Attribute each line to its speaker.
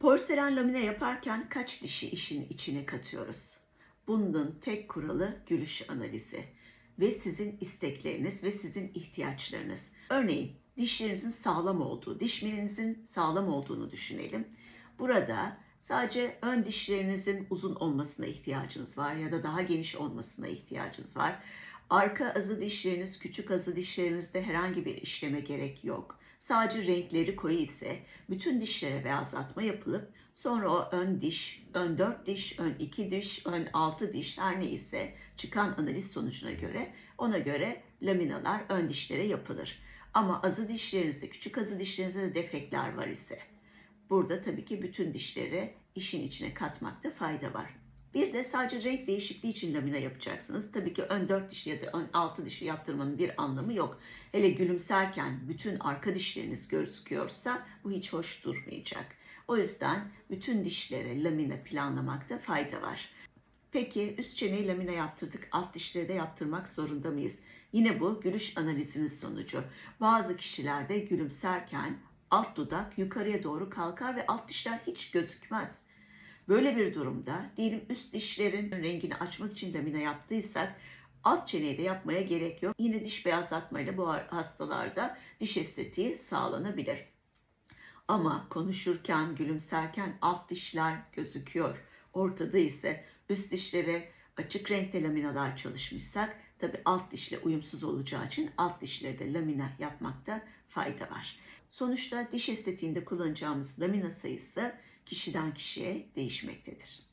Speaker 1: Porselen lamine yaparken kaç dişi işin içine katıyoruz? Bunun tek kuralı gülüş analizi ve sizin istekleriniz ve sizin ihtiyaçlarınız. Örneğin dişlerinizin sağlam olduğu, dişlerinizin sağlam olduğunu düşünelim. Burada sadece ön dişlerinizin uzun olmasına ihtiyacınız var ya da daha geniş olmasına ihtiyacınız var. Arka azı dişleriniz, küçük azı dişlerinizde herhangi bir işleme gerek yok. Sadece renkleri koyu ise bütün dişlere beyazlatma yapılıp sonra o ön diş, ön 4 diş, ön 2 diş, ön 6 diş her neyse çıkan analiz sonucuna göre ona göre laminalar ön dişlere yapılır. Ama azı dişlerinizde, küçük azı dişlerinizde de defekler var ise burada tabii ki bütün dişleri işin içine katmakta fayda var. Bir de sadece renk değişikliği için lamina yapacaksınız. Tabii ki ön 4 dişi ya da ön 6 dişi yaptırmanın bir anlamı yok. Hele gülümserken bütün arka dişleriniz gözüküyorsa bu hiç hoş durmayacak. O yüzden bütün dişlere lamina planlamakta fayda var. Peki üst çeneyi lamina yaptırdık, alt dişleri de yaptırmak zorunda mıyız? Yine bu gülüş analizinin sonucu. Bazı kişilerde gülümserken alt dudak yukarıya doğru kalkar ve alt dişler hiç gözükmez. Böyle bir durumda diyelim üst dişlerin rengini açmak için lamina yaptıysak alt çeneyi de yapmaya gerek yok. Yine diş beyazlatmayla bu hastalarda diş estetiği sağlanabilir. Ama konuşurken, gülümserken alt dişler gözüküyor. Ortada ise üst dişlere açık renkte laminalar çalışmışsak tabi alt dişle uyumsuz olacağı için alt dişlere de lamina yapmakta fayda var. Sonuçta diş estetiğinde kullanacağımız lamina sayısı kişiden kişiye değişmektedir.